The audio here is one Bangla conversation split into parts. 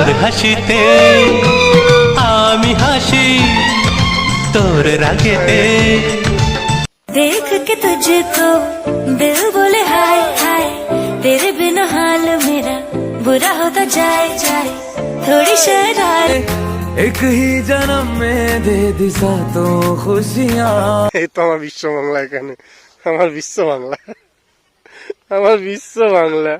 তোর হাসিতে আমি হাসি তোর রাগেতে देख के तुझको दिल बोले हाय हाय तेरे बिना हाल मेरा बुरा होता जाए जाए थोड़ी शरारत एक ही जन्म में दे दिशा तो खुशियाँ এই তো আমার বিশ্ব বাংলা এখানে আমার বিশ্ব বাংলা আমার বিশ্ব বাংলা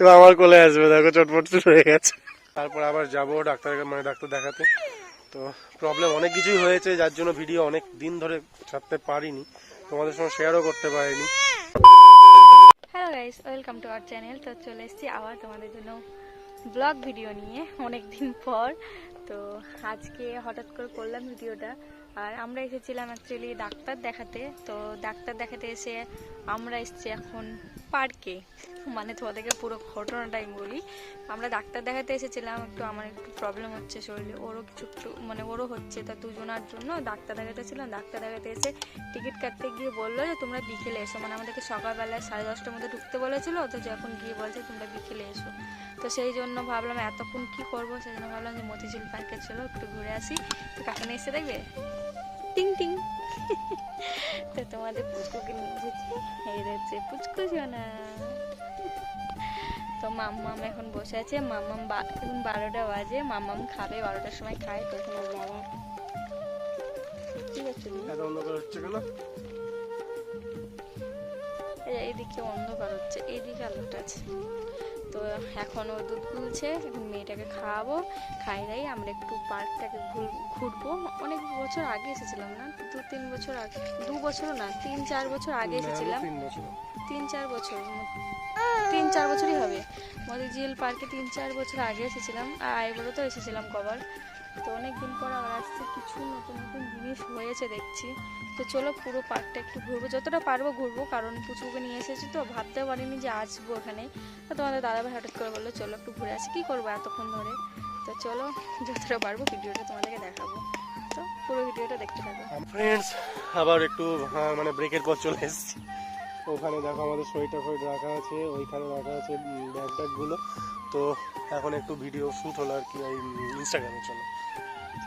এবার আমার কোলে আসবে দেখো চটপট শুরু হয়ে গেছে তারপর আবার যাব ডাক্তার মানে ডাক্তার দেখাতে। তো প্রবলেম অনেক কিছুই হয়েছে, যার জন্য ভিডিও অনেক দিন ধরে ছাড়তে পারিনি। তোমাদের সঙ্গে শেয়ারও করতে পারিনি। Hello guys welcome to our channel তো চলে এসেছি আবার তোমাদের জন্য ব্লগ ভিডিও নিয়ে অনেক দিন পর। তো আজকে হঠাৎ করে করলাম ভিডিওটা আর আমরা এসেছিলাম অ্যাকচুয়ালি ডাক্তার দেখাতে। তো ডাক্তার দেখাতে এসে আমরা এসেছি এখন পার্কে। মানে তোমাদেরকে পুরো ঘটনাটাই বলি। আমরা ডাক্তার দেখাতে এসেছিলাম, একটু আমার একটু প্রবলেম হচ্ছে শরীরে। ওরও কিছু একটু মানে ওরও হচ্ছে, তা দুজনার জন্য ডাক্তার দেখাতে ছিলাম ডাক্তার দেখাতে এসে টিকিট কাটতে গিয়ে বলল যে, তোমরা বিকেলে এসো। মানে আমাদেরকে সকালবেলায় সাড়ে দশটার মধ্যে ঢুকতে বলেছিল অথচ এখন গিয়ে বলছে, তোমরা বিকেলে এসো। তো সেই জন্য ভাবলাম এতক্ষণ কি করব? সেই জন্য ভাবলাম যে মতিঝিল পার্কে চলো একটু ঘুরে আসি। তো কাকানে এসে দেখবে? টিং টিং। তো তোমাদের পুচকুকে নিয়ে এসেছি। এই রয়েছে পুচকু না তো মাম্মাম এখন বসে আছে। মাম্মাম এখন বারোটা বাজে। মাম্মাম খাবে বারোটার সময় খায়। তখন ওর বাবা এইদিকে অন্ধকার হচ্ছে। এইদিকে আলোটা আছে। তো এখন ও দুধ গুলছে এখন মেয়েটাকে খাওয়াবো। খাইরাই আমরা একটু পার্কটাকে ঘুর- ঘুরবো। অনেক বছর আগে এসেছিলাম না? দু তিন বছর আগে দু বছর না তিন চার বছর আগে এসেছিলাম। তিন চার বছর তিন চার বছরই হবে। মতিঝিল পার্কে তিন চার বছর আগে এসেছিলাম। আর আইবুড়ো তো এসেছিলাম কবার। তো অনেক দিন পর আবার আসছে কিছু নতুন নতুন জিনিস হয়েছে দেখছি। তো চলো পুরো পার্কটা একটু ঘুরবো যতটা পারব ঘুরবো কারণ পুচুকে নিয়ে এসেছি তো ভাবতে পারিনি যে আসব ওখানে তো তোমাদের দাদাভাই হঠাৎ করে বলল চলো একটু ঘুরে আসি কী করব এতক্ষণ ধরে? তো চলো যতটা পারব ভিডিওটা তোমাদেরকে দেখাবো। তো পুরো ভিডিওটা দেখতে থাকো। ফ্রেন্ডস আবার একটু হ্যাঁ, মানে ব্রেকের পর চলে এসেছি। ওখানে দেখো আমাদের শরীরটা ফরিট রাখা আছে ওইখানে রাখা আছে ব্যাগ ট্যাগগুলো তো এখন একটু ভিডিও শ্যুট হলো আর কি ওই ইনস্টাগ্রামের জন্য।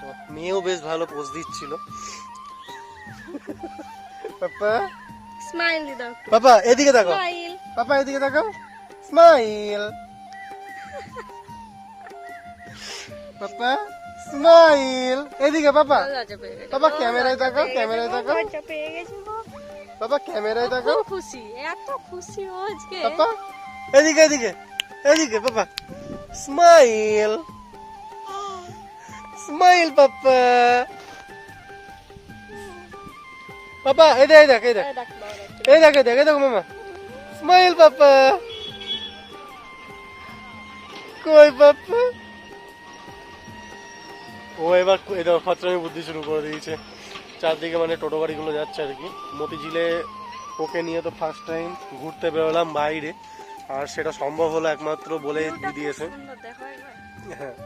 তো মেয়েও বেশ ভালো পোজ দিচ্ছিল। পাপা? স্মাইল দি দাও পাপা এদিকে দেখো। স্মাইল পাপা এদিকে দেখো। স্মাইল পাপা স্মাইল এদিকে পাপা। বাবা, ক্যামেরায় তাকাও, ক্যামেরায় গো। পাপা ক্যামেরায় দেখো। খুশি এত খুশি আজকে। পাপা এদিকে এদিকে এদিকে পাপা। স্মাইল স্মাইল পাপা পাপা এই দেখ এই দেখ এই দেখ এই দেখ এই দেখ এই দেখো মামা স্মাইল পাপা কই পাপা ও এবার এই দেখো খতরামি বুদ্ধি শুরু করে দিয়েছে। চারদিকে মানে টোটো গাড়িগুলো যাচ্ছে আর কি। মতিঝিলে ওকে নিয়ে তো ফার্স্ট টাইম ঘুরতে বেরোলাম বাইরে। আর সেটা সম্ভব হলো একমাত্র বলে দিয়েছে। হ্যাঁ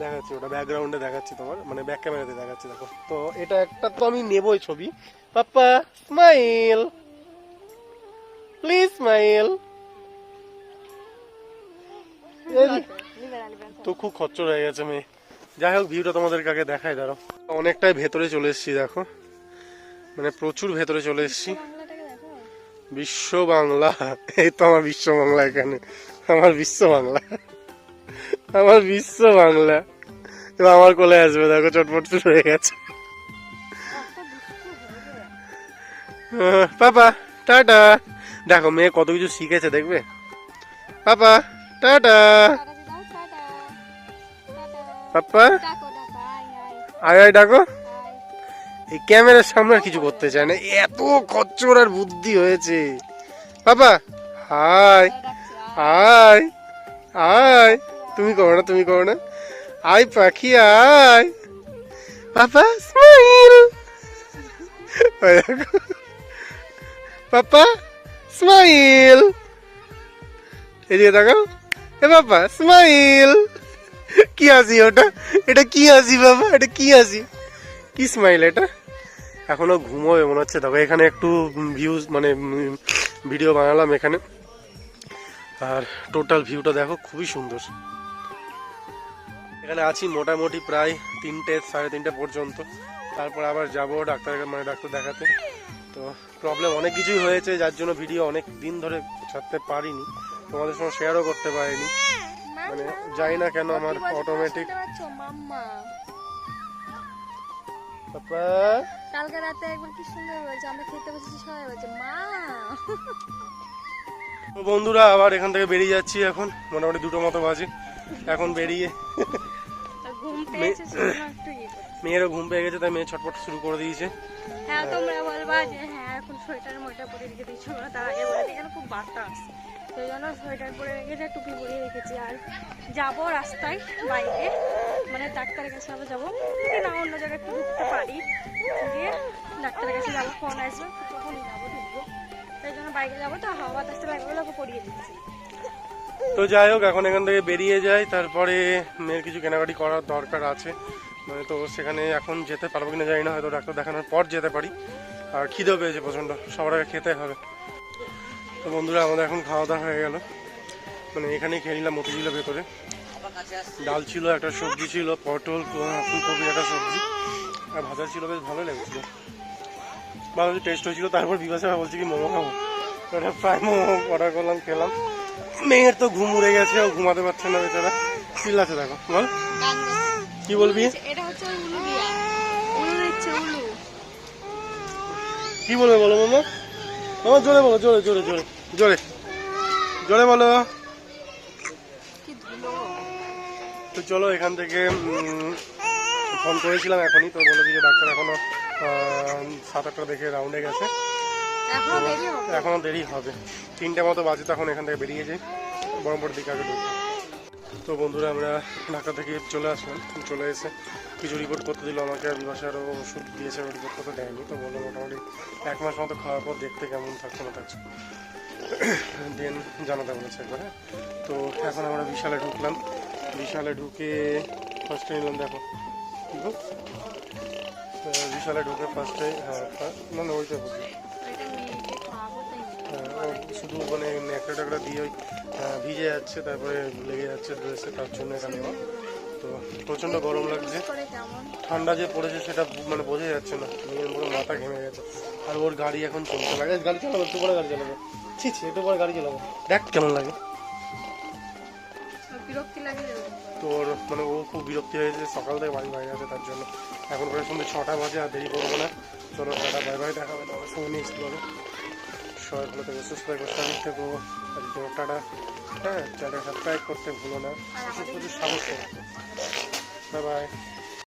দেখাচ্ছি ওটা ব্যাকগ্রাউন্ডে দেখাচ্ছি তোমার মানে ব্যাক ক্যামেরাতে দেখাচ্ছি দেখো। তো এটা একটা তো আমি নেবই ছবি। পাপ্পা স্মাইল প্লিজ স্মাইল। তো খুব খচ্চর হয়ে গেছে মেয়ে। যাই হোক ভিউটা তোমাদেরকে আগে দেখাই দাঁড়ো অনেকটাই ভেতরে চলে এসেছি দেখো। মানে প্রচুর ভেতরে চলে এসেছি। বিশ্ব বাংলা এই তো আমার বিশ্ব বাংলা এখানে। আমার বিশ্ব বাংলা আমার বিশ্ব বাংলা এবার আমার কোলে আসবে দেখো চটপট শুরু হয়ে গেছে। Papa tata. দেখো মেয়ে কত কিছু শিখেছে দেখবে? Papa tata. পাপা? আয়, আয়, ডাকো। এই ক্যামেরার সামনে আর কিছু করতে চায় না। এত খচ্চর আর বুদ্ধি হয়েছে। বাবা হাই ডাকছি, আয়। তুমি করো না তুমি করো না। আয় পাখি আয় পাপা স্মাইল পাপা স্মাইল এদিকে দেখাও এ বাবা স্মাইল কি হাসি ওটা? এটা কি হাসি বাবা? এটা কি হাসি? কি স্মাইল এটা? এখনও ঘুমোবে মনে হচ্ছে। দেখো এখানে একটু ভিউজ মানে ভিডিও বানালাম এখানে। আর টোটাল ভিউটা দেখো খুবই সুন্দর। এখানে আছি মোটামুটি প্রায় তিনটে সাড়ে তিনটে পর্যন্ত। তারপর আবার যাব ডাক্তার মানে ডাক্তার দেখাতে। তো প্রবলেম অনেক কিছুই হয়েছে যার জন্য ভিডিও অনেক দিন ধরে ছাড়তে পারিনি। তোমাদের সঙ্গে শেয়ারও করতে পারিনি। মানে জানি না কেন আমার অটোমেটিক পাপা কালকে রাতে একবার কি সুন্দর বলছে আমরা খেতে বসেছি সবাই বলছে মা! বন্ধুরা আবার এখান থেকে বেরিয়ে যাচ্ছি এখন। মোটামুটি দুটো মতো বাজে। এখন বেরিয়ে। ইয়ে। মেয়েরও ঘুম পেয়ে গেছে তাই মেয়ে ছটপট শুরু করে দিয়েছে। হ্যাঁ তোমরা বলবা যে হ্যাঁ এখন সোয়েটার মোটা পরে রেখে দিচ্ছ তার আগে বলে এখানে খুব বাতাস। সেই জন্য সোয়েটার পরে রেখেছি টুপি পরিয়ে রেখেছি। আর যাব রাস্তায় বাইকে মানে ডাক্তারের কাছে আবার যাব। যদি না অন্য জায়গায় একটু ঢুকতে পারি গিয়ে ডাক্তারের কাছে যাব ফোন আসবে তখন যাব, ঢুকবো। সেই জন্য বাইকে যাব, তো হাওয়া বাতাসটা লাগবে ওকে পরিয়ে দিচ্ছি। তো যাই হোক, এখন এখান থেকে বেরিয়ে যাই। তারপরে মেয়ের কিছু কেনাকাটি করার দরকার আছে। মানে তো সেখানে এখন যেতে পারব কিনা জানি না, হয়তো ডাক্তার দেখানোর পর যেতে পারি। আর খিদেও পেয়েছে প্রচণ্ড, সবার আগে খেতে হবে। তো বন্ধুরা, আমাদের এখন খাওয়া দাওয়া হয়ে গেল। মানে এখানেই খেয়ে নিলাম মতিঝিলের ভেতরে। ডাল ছিল একটা সবজি ছিল পটল আহ, ফুলকপির একটা সবজি। আর ভাজা ছিল বেশ ভালো লেগেছিল। ভালো টেস্ট হয়েছিল। তারপর বিভাসে বলছি কি মোমো খাব? ওটা প্রায় মোমো অর্ডার করলাম খেলাম। মেয়ের তো ঘুম উড়ে গেছে ও ঘুমাতে পারছে না বেচারা। চিল্লাচ্ছে দেখো বল। কি বলবি? এটা হচ্ছে কি বলবে বলো মামা? মামা জোরে বলো জোরে জোরে জোরে জোরে। জোরে বলো কি ধুলো তো চলো এখান থেকে ফোন করেছিলাম এখনই তো বলে দিয়েছে ডাক্তার এখনও সাত আটটা দেখে রাউন্ডে গেছে। এখনও দেরি হবে? এখনও দেরি হবে। তিনটে মতো বাজে তখন এখান থেকে বেরিয়ে যাই। বরমপুর দিকে আগে ঢুকি তো বন্ধুরা আমরা ঢাকা থেকে চলে আসলাম। চলে এসে কিছু রিপোর্ট করতে দিল আমাকে আর বিভাসে আরও ওষুধ দিয়েছে রিপোর্ট করতে দেয়নি। তো বলল মোটামুটি এক মাস মতো খাওয়ার পর দেখতে কেমন থাকছে না থাকছে। দেন জানাতে বলেছে একবারে। তো এখন আমরা বিশালে ঢুকলাম। বিশালে ঢুকে ফার্স্টে নিলাম দেখো? বিশালে ঢুকে ফার্স্টে হ্যাঁ না ওইটা বুঝলি হ্যাঁ, শুধু মানে ন্যাকড়া টাকড়া দিয়ে ওই ভিজে যাচ্ছে তারপরে লেগে যাচ্ছে ড্রেসে তার জন্য এখানে তো প্রচণ্ড গরম লাগছে। ঠান্ডা যে পড়েছে সেটা মানে বোঝা যাচ্ছে না। পুরো মাথা ঘেমে গেছে। আর ওর গাড়ি এখন চলতে লাগে। গাড়ি চালাবো একটু পরে গাড়ি চালাবো। ছি একটু পরে গাড়ি চালাবো। দেখ কেমন লাগে। বিরক্তি লাগে এরকম করে। তো ওর মানে ও খুব বিরক্তি হয়েছে সকাল থেকে বাড়ি বাইরে আছে তার জন্য। এখন প্রায় সন্ধ্যে ছটা বাজে আর দেরি করব না। চলো টাটা বাই বাই দেখা হবে তোমার সঙ্গে নিয়ে আসতে হবে সবাই ভালো থেকে সুস্থ থেকে স্বাভাবিক থেকো। আর জন্য টাটা। হ্যাঁ চ্যানেল সাবস্ক্রাইব করতে ভুলো না প্রচুর সাহস বাই বাই।